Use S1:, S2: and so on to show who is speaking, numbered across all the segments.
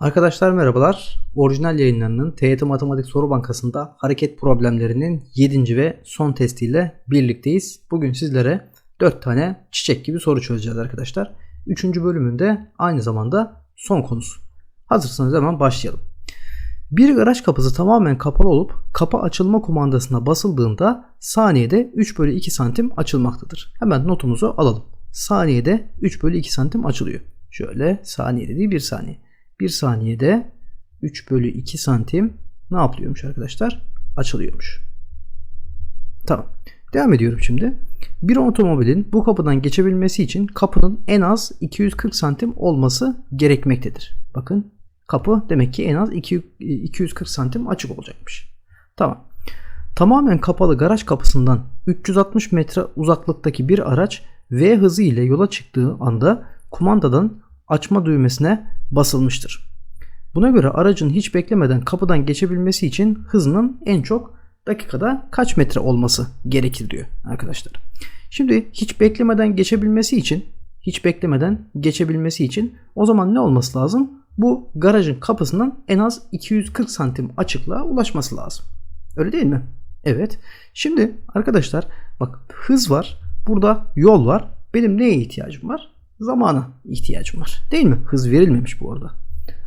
S1: Arkadaşlar merhabalar. Orijinal yayınlarının TYT Matematik Soru Bankası'nda hareket problemlerinin 7. ve son testiyle birlikteyiz. Bugün sizlere 4 tane çiçek gibi soru çözeceğiz arkadaşlar. 3. bölümünde aynı zamanda son konusu. Hazırsanız hemen başlayalım. Bir garaj kapısı tamamen kapalı olup kapı açılma kumandasına basıldığında saniyede 3 bölü 2 santim açılmaktadır. Hemen notumuzu alalım. Saniyede 3 bölü 2 santim açılıyor. Şöyle saniyede değil 1 saniye. 1 saniyede 3 bölü 2 santim ne yapılıyormuş arkadaşlar? Açılıyormuş. Tamam. Devam ediyorum şimdi. Bir otomobilin bu kapıdan geçebilmesi için kapının en az 240 santim olması gerekmektedir. Bakın kapı demek ki en az 240 santim açık olacakmış. Tamam. Tamamen kapalı garaj kapısından 360 metre uzaklıktaki bir araç V hızı ile yola çıktığı anda kumandadan açma düğmesine basılmıştır. Buna göre aracın hiç beklemeden kapıdan geçebilmesi için hızının en çok dakikada kaç metre olması gerekir diyor arkadaşlar. Şimdi hiç beklemeden geçebilmesi için hiç beklemeden geçebilmesi için o zaman ne olması lazım? Bu garajın kapısından en az 240 santim açıklığa ulaşması lazım. Öyle değil mi? Evet. Şimdi arkadaşlar bak hız var. Burada yol var. Benim neye ihtiyacım var? Zamana ihtiyacım var. Değil mi? Hız verilmemiş bu arada.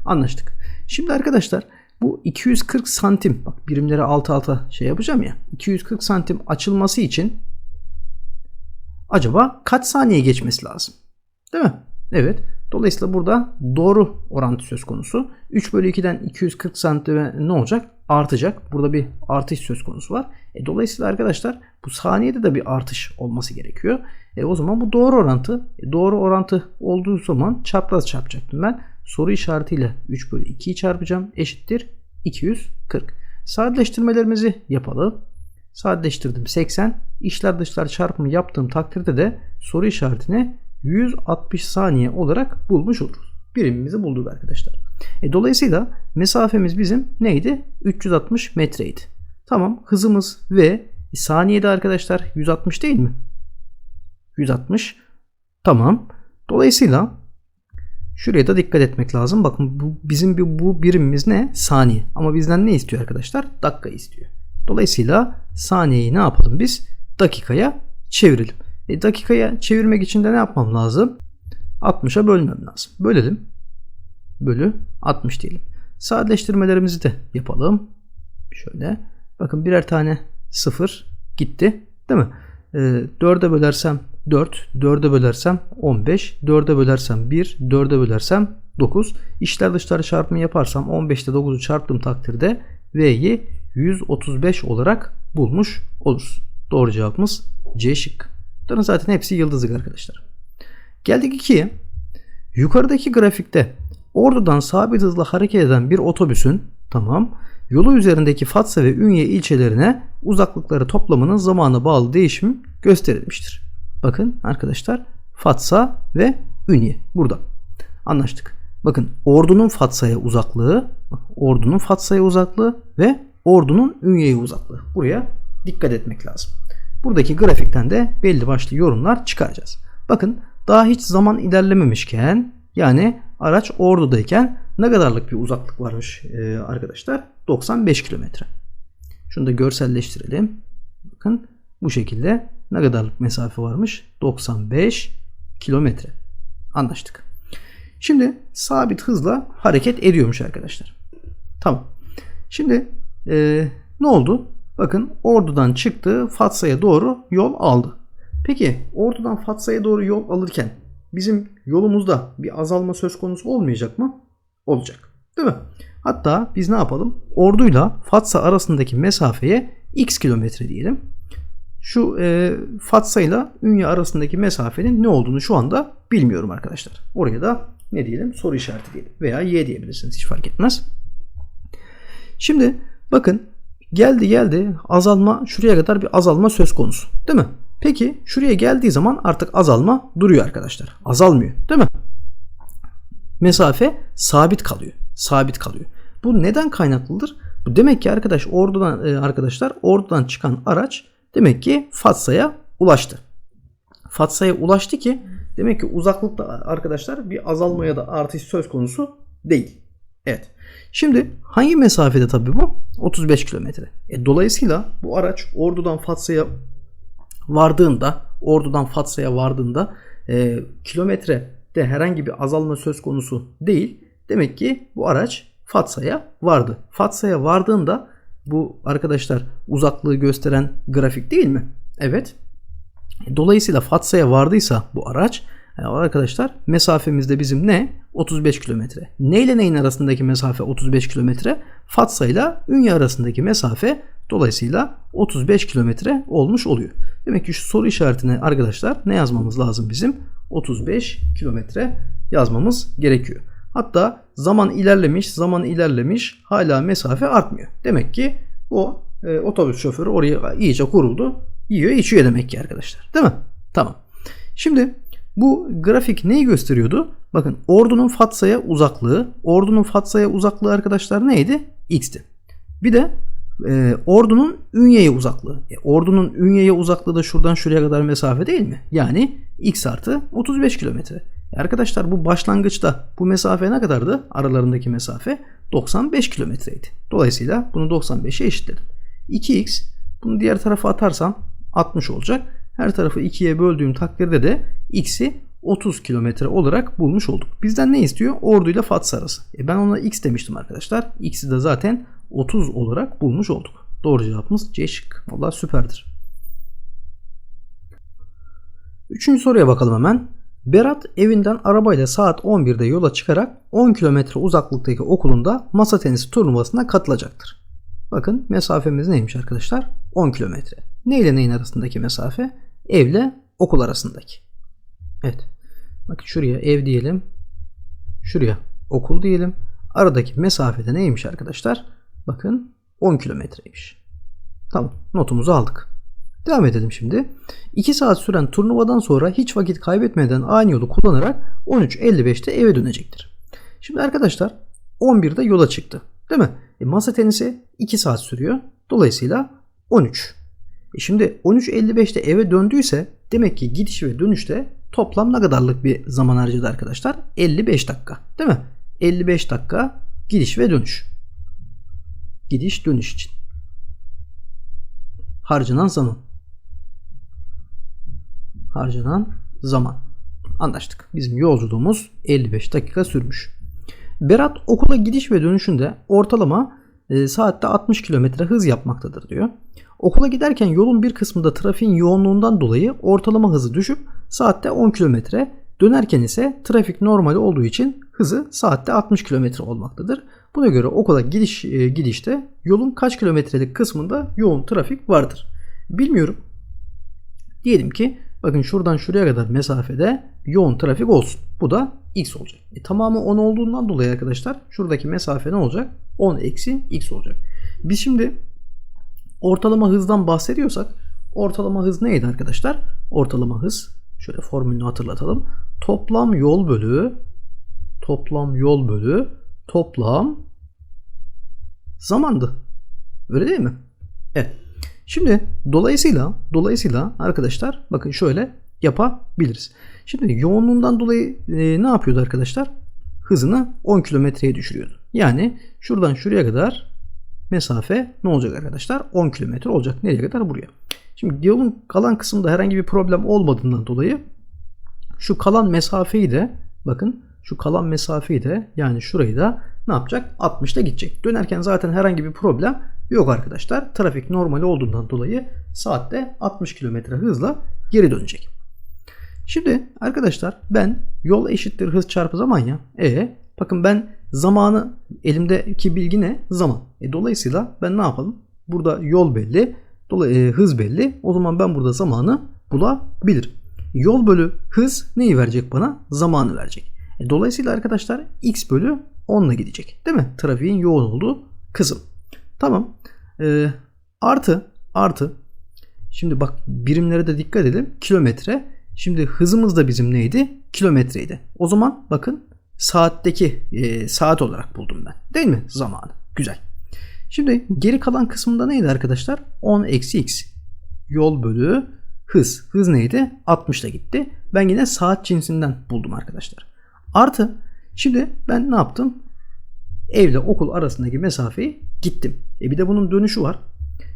S1: Anlaştık. Şimdi arkadaşlar bu 240 santim bak birimleri alt alta şey yapacağım ya 240 santim açılması için acaba kaç saniye geçmesi lazım? Değil mi? Evet. Dolayısıyla burada doğru orantı söz konusu. 3 bölü 2'den 240 santime ne olacak? Artacak. Burada bir artış söz konusu var. E, dolayısıyla arkadaşlar bu saniyede de bir artış olması gerekiyor. E, o zaman bu doğru orantı. E, doğru orantı olduğu zaman çapraz çarpacaktım ben. Soru işaretiyle 3 bölü 2'yi çarpacağım. Eşittir 240. Sadeleştirmelerimizi yapalım. Sadeleştirdim 80. İşler dışlar çarpımı yaptığım takdirde de soru işaretini 160 saniye olarak bulmuş oluruz. Birimimizi bulduk arkadaşlar. E, dolayısıyla mesafemiz bizim neydi? 360 metreydi. Tamam hızımız ve saniyede arkadaşlar 160 değil mi? 160. Tamam. Dolayısıyla şuraya da dikkat etmek lazım. Bakın bu bizim bir bu birimimiz ne? Saniye. Ama bizden ne istiyor arkadaşlar? Dakika istiyor. Dolayısıyla saniyeyi ne yapalım biz? Dakikaya çevirelim. E, dakikaya çevirmek için de ne yapmam lazım? 60'a bölmem lazım. Bölelim. Bölü 60 diyelim. Sadeleştirmelerimizi de yapalım. Şöyle. Bakın birer tane 0 gitti. Değil mi? E, 4'e bölersem 4, 4'e bölersem 15, 4'e bölersem 1, 4'e bölersem 9. İşler dışları çarpımı yaparsam 15'te 9'u çarptığım takdirde V'yi 135 olarak bulmuş oluruz. Doğru cevabımız C şıkkı. Bunların zaten hepsi yıldızlık arkadaşlar. Geldik 2'ye. Yukarıdaki grafikte Ordu'dan sabit hızla hareket eden bir otobüsün tamam yolu üzerindeki Fatsa ve Ünye ilçelerine uzaklıkları toplamının zamana bağlı değişim gösterilmiştir. Bakın arkadaşlar Fatsa ve Ünye burada. Anlaştık. Bakın ordunun Fatsa'ya uzaklığı, ordunun Fatsa'ya uzaklığı ve ordunun Ünye'ye uzaklığı. Buraya dikkat etmek lazım. Buradaki grafikten de belli başlı yorumlar çıkaracağız. Bakın daha hiç zaman ilerlememişken yani araç ordudayken ne kadarlık bir uzaklık varmış e, arkadaşlar? 95 kilometre. Şunu da görselleştirelim. Bakın bu şekilde ne kadarlık mesafe varmış? 95 kilometre. Anlaştık. Şimdi sabit hızla hareket ediyormuş arkadaşlar. Tamam. Şimdi e, ne oldu? Bakın Ordu'dan çıktı Fatsa'ya doğru yol aldı. Peki Ordu'dan Fatsa'ya doğru yol alırken bizim yolumuzda bir azalma söz konusu olmayacak mı? Olacak. Değil mi? Hatta biz ne yapalım? Ordu'yla Fatsa arasındaki mesafeye x kilometre diyelim. Şu e, Fatsa ile Ünye arasındaki mesafenin ne olduğunu şu anda bilmiyorum arkadaşlar. Oraya da ne diyelim? Soru işareti diyelim. Veya y diyebilirsiniz. Hiç fark etmez. Şimdi bakın Geldi geldi azalma şuraya kadar bir azalma söz konusu. Değil mi? Peki şuraya geldiği zaman artık azalma duruyor arkadaşlar. Azalmıyor değil mi? Mesafe sabit kalıyor. Sabit kalıyor. Bu neden kaynaklıdır? Bu demek ki arkadaş ordudan e, arkadaşlar ordudan çıkan araç demek ki Fatsa'ya ulaştı. Fatsa'ya ulaştı ki demek ki uzaklıkta arkadaşlar bir azalmaya da artış söz konusu değil. Evet. Şimdi hangi mesafede tabii bu? 35 kilometre. E, dolayısıyla bu araç Ordu'dan Fatsa'ya vardığında, Ordu'dan Fatsa'ya vardığında e, kilometrede herhangi bir azalma söz konusu değil. Demek ki bu araç Fatsa'ya vardı. Fatsa'ya vardığında bu arkadaşlar uzaklığı gösteren grafik değil mi? Evet. Dolayısıyla Fatsa'ya vardıysa bu araç arkadaşlar mesafemizde bizim ne? 35 kilometre. Ne ile neyin arasındaki mesafe 35 kilometre? Fatsa ile Ünye arasındaki mesafe dolayısıyla 35 kilometre olmuş oluyor. Demek ki şu soru işaretine arkadaşlar ne yazmamız lazım bizim? 35 kilometre yazmamız gerekiyor. Hatta zaman ilerlemiş, zaman ilerlemiş hala mesafe artmıyor. Demek ki o e, otobüs şoförü oraya iyice kuruldu. Yiyor içiyor demek ki arkadaşlar. Değil mi? Tamam. Şimdi bu grafik neyi gösteriyordu? Bakın ordunun Fatsa'ya uzaklığı. Ordunun Fatsa'ya uzaklığı arkadaşlar neydi? X'ti. Bir de e, ordunun Ünye'ye uzaklığı. E, ordunun Ünye'ye uzaklığı da şuradan şuraya kadar mesafe değil mi? Yani X artı 35 kilometre. E, arkadaşlar bu başlangıçta bu mesafe ne kadardı? Aralarındaki mesafe 95 kilometreydi. Dolayısıyla bunu 95'e eşitledim. 2x bunu diğer tarafa atarsam 60 olacak. Her tarafı 2'ye böldüğüm takdirde de x'i 30 kilometre olarak bulmuş olduk. Bizden ne istiyor? Ordu ile Fatsa arası. E ben ona x demiştim arkadaşlar. X'i de zaten 30 olarak bulmuş olduk. Doğru cevabımız C şık. Valla süperdir. Üçüncü soruya bakalım hemen. Berat evinden arabayla saat 11'de yola çıkarak 10 kilometre uzaklıktaki okulunda masa tenisi turnuvasına katılacaktır. Bakın mesafemiz neymiş arkadaşlar? 10 kilometre. Ne ile neyin arasındaki mesafe? Evle okul arasındaki. Evet. Bakın şuraya ev diyelim. Şuraya okul diyelim. Aradaki mesafede neymiş arkadaşlar? Bakın 10 kilometreymiş. Tamam notumuzu aldık. Devam edelim şimdi. 2 saat süren turnuvadan sonra hiç vakit kaybetmeden aynı yolu kullanarak 13.55'te eve dönecektir. Şimdi arkadaşlar 11'de yola çıktı. Değil mi? E, masa tenisi 2 saat sürüyor. Dolayısıyla 13. E şimdi 13.55'te eve döndüyse demek ki gidiş ve dönüşte toplam ne kadarlık bir zaman harcadı arkadaşlar? 55 dakika. Değil mi? 55 dakika gidiş ve dönüş. Gidiş dönüş için. Harcanan zaman. Harcanan zaman. Anlaştık. Bizim yolculuğumuz 55 dakika sürmüş. Berat okula gidiş ve dönüşünde ortalama e, saatte 60 km hız yapmaktadır diyor. Okula giderken yolun bir kısmında trafiğin yoğunluğundan dolayı ortalama hızı düşüp saatte 10 km, dönerken ise trafik normal olduğu için hızı saatte 60 km olmaktadır. Buna göre okula gidiş e, gidişte yolun kaç kilometrelik kısmında yoğun trafik vardır. Bilmiyorum. Diyelim ki bakın şuradan şuraya kadar mesafede yoğun trafik olsun. Bu da x olacak. E, tamamı 10 olduğundan dolayı arkadaşlar şuradaki mesafe ne olacak? 10 eksi x olacak. Biz şimdi ortalama hızdan bahsediyorsak ortalama hız neydi arkadaşlar? Ortalama hız şöyle formülünü hatırlatalım. Toplam yol bölü toplam yol bölü toplam zamandı. Öyle değil mi? Evet. Şimdi dolayısıyla dolayısıyla arkadaşlar bakın şöyle yapabiliriz. Şimdi yoğunluğundan dolayı e, ne yapıyordu arkadaşlar? Hızını 10 kilometreye düşürüyordu. Yani şuradan şuraya kadar mesafe ne olacak arkadaşlar? 10 kilometre olacak. Nereye kadar? Buraya. Şimdi yolun kalan kısmında herhangi bir problem olmadığından dolayı şu kalan mesafeyi de bakın şu kalan mesafeyi de yani şurayı da ne yapacak? 60'ta gidecek. Dönerken zaten herhangi bir problem yok arkadaşlar. Trafik normal olduğundan dolayı saatte 60 km hızla geri dönecek. Şimdi arkadaşlar ben yol eşittir hız çarpı zaman ya. E bakın ben zamanı elimdeki bilgi ne? Zaman. E, dolayısıyla ben ne yapalım? Burada yol belli. Dolay e, hız belli. O zaman ben burada zamanı bulabilirim. Yol bölü hız neyi verecek bana? Zamanı verecek. E, dolayısıyla arkadaşlar x bölü 10 ile gidecek. Değil mi? Trafiğin yoğun olduğu kısım. Tamam. E, artı artı Şimdi bak birimlere de dikkat edelim. Kilometre. Şimdi hızımız da bizim neydi? Kilometreydi. O zaman bakın saatteki e, saat olarak buldum ben. Değil mi? Zamanı. Güzel. Şimdi geri kalan kısmında neydi arkadaşlar? 10 eksi x. Yol bölü hız. Hız neydi? 60 gitti. Ben yine saat cinsinden buldum arkadaşlar. Artı şimdi ben ne yaptım? evle okul arasındaki mesafeyi gittim. E bir de bunun dönüşü var.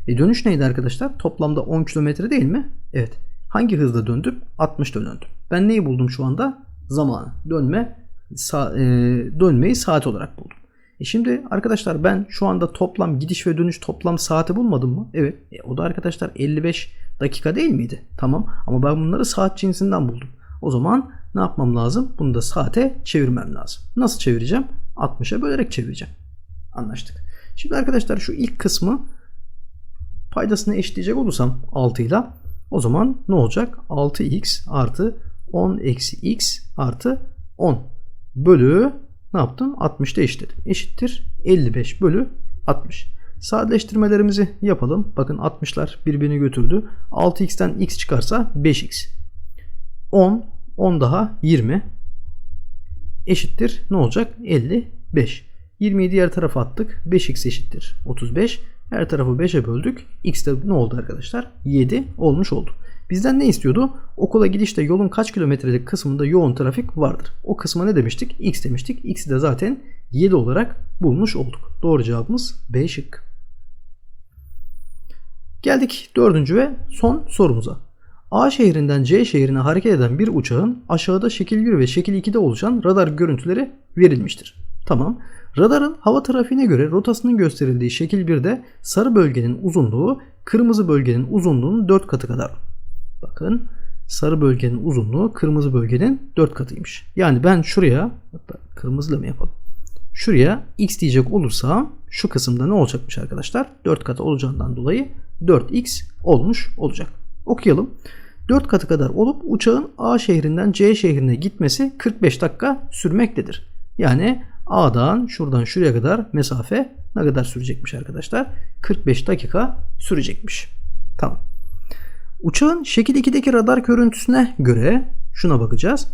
S1: E dönüş neydi arkadaşlar? Toplamda 10 kilometre değil mi? Evet. Hangi hızla döndüm? 60'da döndüm. Ben neyi buldum şu anda? Zamanı. Dönme sa- e, dönmeyi saat olarak buldum. E şimdi arkadaşlar ben şu anda toplam gidiş ve dönüş toplam saati bulmadım mı? Evet. E o da arkadaşlar 55 dakika değil miydi? Tamam. Ama ben bunları saat cinsinden buldum. O zaman ne yapmam lazım? Bunu da saate çevirmem lazım. Nasıl çevireceğim? 60'a bölerek çevireceğim. Anlaştık. Şimdi arkadaşlar şu ilk kısmı paydasını eşitleyecek olursam 6 ile o zaman ne olacak? 6x artı 10 eksi x artı 10 bölü ne yaptım? 60'da eşitledim. Eşittir 55 bölü 60. Sadeleştirmelerimizi yapalım. Bakın 60'lar birbirini götürdü. 6x'ten x çıkarsa 5x. 10, 10 daha 20 eşittir. Ne olacak? 55. 20'yi diğer tarafa attık. 5x eşittir 35. Her tarafı 5'e böldük. X de ne oldu arkadaşlar? 7 olmuş oldu. Bizden ne istiyordu? Okula gidişte yolun kaç kilometrelik kısmında yoğun trafik vardır? O kısma ne demiştik? X demiştik. X'i de zaten 7 olarak bulmuş olduk. Doğru cevabımız B şık. Geldik dördüncü ve son sorumuza. A şehrinden C şehrine hareket eden bir uçağın aşağıda şekil 1 ve şekil 2'de oluşan radar görüntüleri verilmiştir. Tamam. Radarın hava trafiğine göre rotasının gösterildiği şekil 1'de sarı bölgenin uzunluğu kırmızı bölgenin uzunluğunun 4 katı kadar. Bakın sarı bölgenin uzunluğu kırmızı bölgenin 4 katıymış. Yani ben şuraya hatta kırmızıyla mı yapalım? Şuraya x diyecek olursam şu kısımda ne olacakmış arkadaşlar? 4 katı olacağından dolayı 4x olmuş olacak. Okuyalım. 4 katı kadar olup uçağın A şehrinden C şehrine gitmesi 45 dakika sürmektedir. Yani A'dan şuradan şuraya kadar mesafe ne kadar sürecekmiş arkadaşlar? 45 dakika sürecekmiş. Tamam. Uçağın şekil 2'deki radar görüntüsüne göre şuna bakacağız.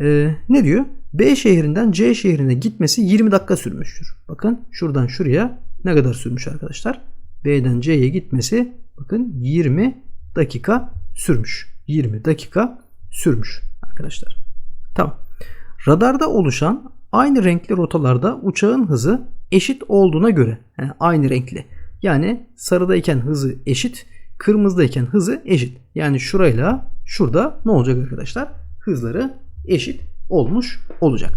S1: Ee, ne diyor? B şehrinden C şehrine gitmesi 20 dakika sürmüştür. Bakın şuradan şuraya ne kadar sürmüş arkadaşlar? B'den C'ye gitmesi bakın 20 dakika sürmüş. 20 dakika sürmüş arkadaşlar. Tamam. Radarda oluşan aynı renkli rotalarda uçağın hızı eşit olduğuna göre yani aynı renkli. Yani sarıdayken hızı eşit, kırmızıdayken hızı eşit. Yani şurayla şurada ne olacak arkadaşlar? Hızları eşit olmuş olacak.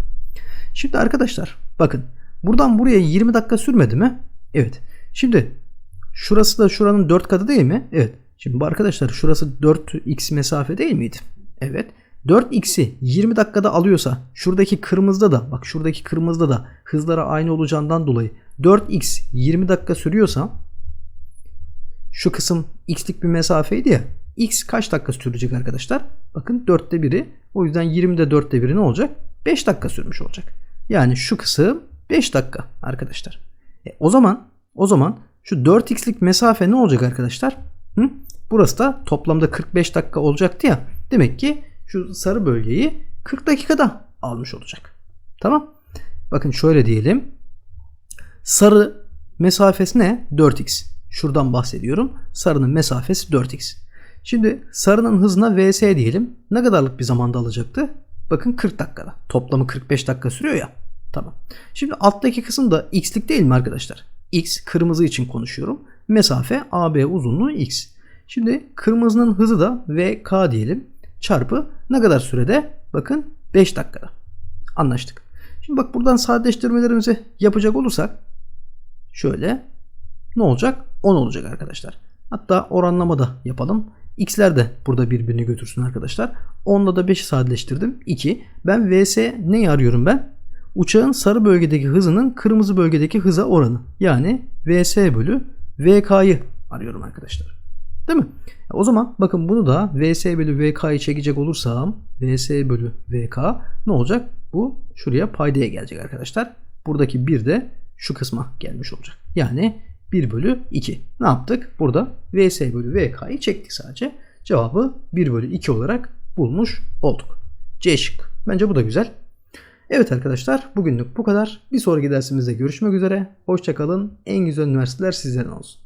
S1: Şimdi arkadaşlar bakın buradan buraya 20 dakika sürmedi mi? Evet. Şimdi şurası da şuranın 4 katı değil mi? Evet. Şimdi arkadaşlar şurası 4x mesafe değil miydi? Evet. 4x'i 20 dakikada alıyorsa şuradaki kırmızıda da bak şuradaki kırmızıda da hızları aynı olacağından dolayı 4x 20 dakika sürüyorsa şu kısım x'lik bir mesafeydi ya x kaç dakika sürecek arkadaşlar? Bakın 4'te 1'i o yüzden 20'de 4'te 1'i ne olacak? 5 dakika sürmüş olacak. Yani şu kısım 5 dakika arkadaşlar. E, o zaman o zaman şu 4x'lik mesafe ne olacak arkadaşlar? Hı? Burası da toplamda 45 dakika olacaktı ya. Demek ki şu sarı bölgeyi 40 dakikada almış olacak. Tamam. Bakın şöyle diyelim. Sarı mesafesi ne? 4x. Şuradan bahsediyorum. Sarının mesafesi 4x. Şimdi sarının hızına vs diyelim. Ne kadarlık bir zamanda alacaktı? Bakın 40 dakikada. Toplamı 45 dakika sürüyor ya. Tamam. Şimdi alttaki kısım da x'lik değil mi arkadaşlar? x kırmızı için konuşuyorum. Mesafe AB uzunluğu x. Şimdi kırmızının hızı da vk diyelim. Çarpı ne kadar sürede? Bakın 5 dakikada. Anlaştık. Şimdi bak buradan sadeleştirmelerimizi yapacak olursak şöyle ne olacak? 10 olacak arkadaşlar. Hatta oranlama da yapalım. X'ler de burada birbirini götürsün arkadaşlar. 10'la da 5'i sadeleştirdim. 2. Ben VS neyi arıyorum ben? Uçağın sarı bölgedeki hızının kırmızı bölgedeki hıza oranı. Yani VS bölü VK'yı arıyorum arkadaşlar. Değil mi? O zaman bakın bunu da VS bölü VK'yı çekecek olursam VS bölü VK ne olacak? Bu şuraya paydaya gelecek arkadaşlar. Buradaki 1 de şu kısma gelmiş olacak. Yani 1 bölü 2. Ne yaptık? Burada VS bölü VK'yı çektik sadece. Cevabı 1 bölü 2 olarak bulmuş olduk. C şık. Bence bu da güzel. Evet arkadaşlar bugünlük bu kadar. Bir sonraki dersimizde görüşmek üzere. Hoşçakalın. En güzel üniversiteler sizlerin olsun.